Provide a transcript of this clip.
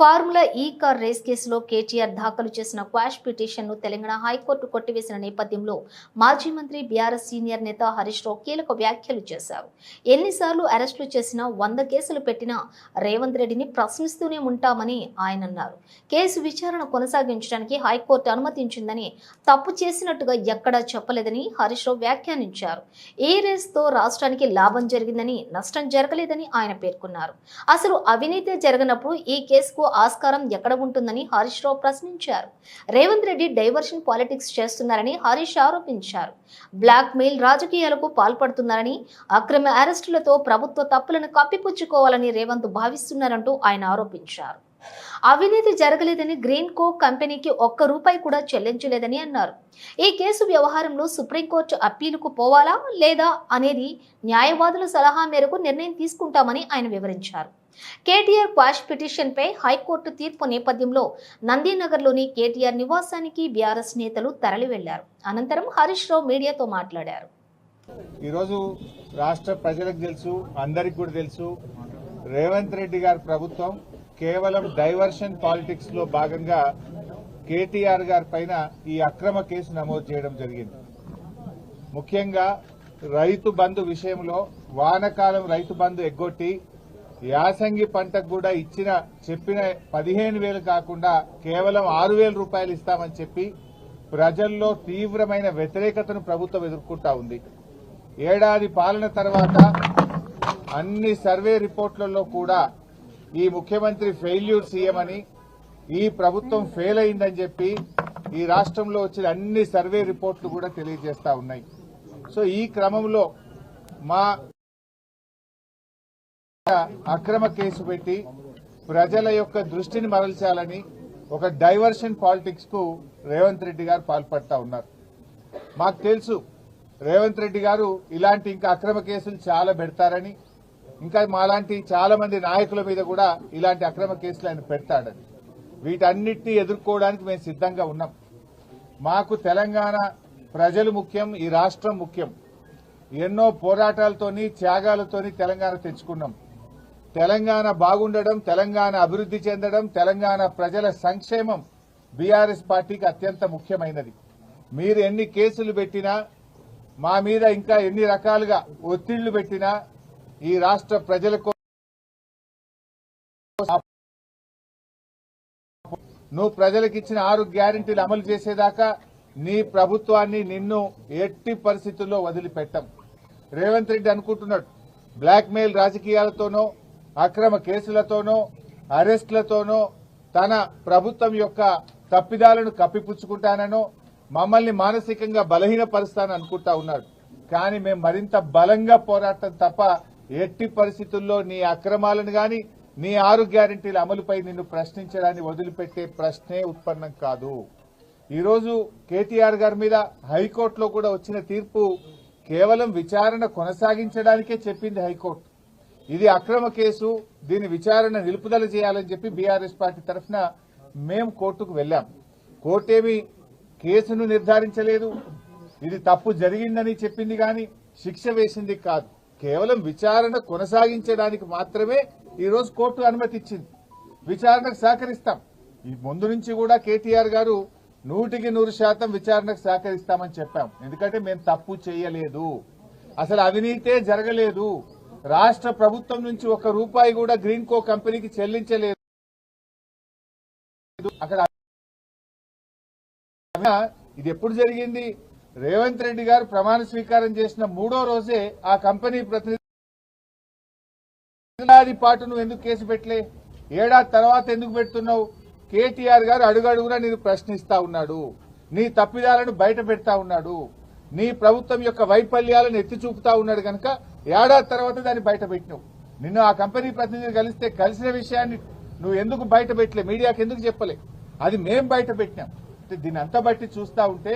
Formula ఈ car race కేసులో కేటీఆర్ దాఖలు చేసిన క్వాష్ పిటిషన్ను తెలంగాణ హైకోర్టు కొట్టివేసిన నేపథ్యంలో మాజీ మంత్రి బీఆర్ఎస్ సీనియర్ నేత హరీష్ రావు కీలక వ్యాఖ్యలు చేశారు. ఎన్నిసార్లు అరెస్టులు చేసినా వంద కేసులు పెట్టినా రేవంత్ రెడ్డిని ప్రశ్నిస్తూనే ఉంటామని ఆయన అన్నారు. కేసు విచారణ కొనసాగించడానికి హైకోర్టు అనుమతించిందని తప్పు చేసినట్టుగా ఎక్కడా చెప్పలేదని హరీష్ రావు వ్యాఖ్యానించారు. ఈ రేస్తో రాష్ట్రానికి లాభం జరిగిందని నష్టం జరగలేదని ఆయన పేర్కొన్నారు. అసలు అవినీతి జరగనప్పుడు ఈ కేసుకు ఆస్కారం ఎక్కడ ఉంటుందని హరీష్ రావు ప్రశ్నించారు. రేవంత్ రెడ్డి డైవర్షన్ పాలిటిక్స్ చేస్తున్నారని హరీష్ ఆరోపించారు. బ్లాక్ మెయిల్ రాజకీయాలకు పాల్పడుతున్నారని అక్రమ అరెస్టులతో ప్రభుత్వ తప్పులను కప్పిపుచ్చుకోవాలని రేవంత్ భావిస్తున్నారంటూ ఆయన ఆరోపించారు. అవినీతి జరగలేదని గ్రీన్ కో కంపెనీకి ఒక్క రూపాయి కూడా చెల్లించలేదని అన్నారు. ఈ కేసు వ్యవహారంలో సుప్రీంకోర్టు అప్పీలుకు పోవాలా లేదా అనేది న్యాయవాదుల సలహా మేరకు నిర్ణయం తీసుకుంటామని ఆయన వివరించారు. కేటీఆర్ క్వాష్ పిటిషన్పై హైకోర్టు తీర్పు నేపథ్యంలో నందీనగర్లోని కేటీఆర్ నివాసానికి బీఆర్ఎస్ నేతలు తరలి వెళ్ళారు అనంతరం హరీష్ రావు మీడియాతో మాట్లాడారు. ఈరోజు రాష్ట్ర ప్రజలకు తెలుసు అందరికి కూడా తెలుసు రేవంత్ రెడ్డి గారి ప్రభుత్వం కేవలం డైవర్షన్ పాలిటిక్స్లో భాగంగా కేటీఆర్ గారి పైన ఈ అక్రమ కేసు నమోదు చేయడం జరిగింది. ముఖ్యంగా రైతు బంధు విషయంలో వానకాలం రైతు బంధు ఎగ్గొట్టి యాసంగి పంటకు కూడా ఇచ్చిన చెప్పిన పదిహేను వేలు కాకుండా కేవలం ఆరు వేల రూపాయలు ఇస్తామని చెప్పి ప్రజల్లో తీవ్రమైన వ్యతిరేకతను ప్రభుత్వం ఎదుర్కొంటా ఉంది. ఏడాది పాలన తర్వాత అన్ని సర్వే రిపోర్ట్లలో కూడా ఈ ముఖ్యమంత్రి ఫెయిల్యూర్ సీఎం అని ఈ ప్రభుత్వం ఫెయిల్ అయిందని చెప్పి ఈ రాష్ట్రంలో వచ్చిన అన్ని సర్వే రిపోర్ట్లు కూడా తెలియజేస్తా ఉన్నాయి. సో ఈ క్రమంలో మా అక్రమ కేసు పెట్టి ప్రజల యొక్క దృష్టిని మరల్చాలని ఒక డైవర్షన్ పాలిటిక్స్కు రేవంత్ రెడ్డి గారు పాల్పడతా ఉన్నారు. మాకు తెలుసు రేవంత్ రెడ్డి గారు ఇలాంటి ఇంకా అక్రమ కేసులు చాలా పెడతారని ఇంకా మాలాంటి చాలా మంది నాయకుల మీద కూడా ఇలాంటి అక్రమ కేసులు ఆయన పెడతాడని వీటన్నిటిని ఎదుర్కోవడానికి మేము సిద్ధంగా ఉన్నాం. మాకు తెలంగాణ ప్రజలు ముఖ్యం ఈ రాష్ట్రం ముఖ్యం. ఎన్నో పోరాటాలతోని త్యాగాలతోని తెలంగాణ తెచ్చుకున్నాం. తెలంగాణ బాగుండడం తెలంగాణ అభివృద్ధి చెందడం తెలంగాణ ప్రజల సంక్షేమం బీఆర్ఎస్ పార్టీకి అత్యంత ముఖ్యమైనది. మీరు ఎన్ని కేసులు పెట్టినా మా మీద ఇంకా ఎన్ని రకాలుగా ఒత్తిళ్ళు పెట్టినా ఈ రాష్ట్ర ప్రజలకు నువ్వు ప్రజలకు ఇచ్చిన ఆరు గ్యారంటీలు అమలు చేసేదాకా నీ ప్రభుత్వాన్ని నిన్ను ఎట్టి పరిస్థితుల్లో వదిలిపెట్టం. రేవంత్ రెడ్డి అనుకుంటున్నాడు బ్లాక్ మెయిల్ రాజకీయాలతోనో అక్రమ కేసులతోనో అరెస్టులతోనో తన ప్రభుత్వం యొక్క తప్పిదాలను కప్పిపుచ్చుకుంటాననో మమ్మల్ని మానసికంగా బలహీనపరుస్తానని అనుకుంటా ఉన్నాడు. కానీ మేము మరింత బలంగా పోరాటం తప్ప ఎట్టి పరిస్థితుల్లో నీ అక్రమాలను గాని నీ ఆరు గ్యారంటీల అమలుపై నిన్ను ప్రశ్నించడాన్ని వదిలిపెట్టే ప్రశ్నే ఉత్పన్నం కాదు. ఈరోజు కేటీఆర్ గారి మీద హైకోర్టులో కూడా వచ్చిన తీర్పు కేవలం విచారణ కొనసాగించడానికే చెప్పింది హైకోర్టు. ఇది అక్రమ కేసు దీని విచారణ నిలుపుదల చేయాలని చెప్పి బీఆర్ఎస్ పార్టీ తరఫున మేము కోర్టుకు వెళ్ళాం కోర్టేమి కేసును నిర్ధారించలేదు. ఇది తప్పు జరిగిందని చెప్పింది కానీ శిక్ష వేసింది కాదు. కేవలం విచారణ కొనసాగించడానికి మాత్రమే ఈరోజు కోర్టు అనుమతి ఇచ్చింది. విచారణకు సహకరిస్తాం. ఈ ముందు నుంచి కూడా కేటీఆర్ గారు నూటికి నూరు శాతం విచారణకు సహకరిస్తామని చెప్పాం. ఎందుకంటే మేము తప్పు చేయలేదు. అసలు అవినీతే జరగలేదు. రాష్ట్ర ప్రభుత్వం నుంచి ఒక రూపాయి కూడా గ్రీన్ కో కంపెనీకి చెల్లించలేదు. అక్కడ ఇది ఎప్పుడు జరిగింది? రేవంత్ రెడ్డి గారు ప్రమాణ స్వీకారం చేసిన మూడో రోజే ఆ కంపెనీ ప్రతినిధి పాటు నువ్వు ఎందుకు కేసు పెట్టలే? ఏడాది తర్వాత ఎందుకు పెడుతున్నావు? కేటీఆర్ గారు అడుగడుగునా నేను ప్రశ్నిస్తా ఉన్నాడు. నీ తప్పిదాలను బయట పెడతా ఉన్నాడు. నీ ప్రభుత్వం యొక్క వైఫల్యాలను ఎత్తి చూపుతా ఉన్నాడు కనుక ఏడాది తర్వాత దాన్ని బయట పెట్టినావు? నిన్ను ఆ కంపెనీ ప్రతినిధి కలిస్తే కలిసిన విషయాన్ని నువ్వు ఎందుకు బయట పెట్టలే? మీడియాకి ఎందుకు చెప్పలే? అది మేం బయట పెట్టినాం. అంటే దీన్ని అంతా బట్టి చూస్తా ఉంటే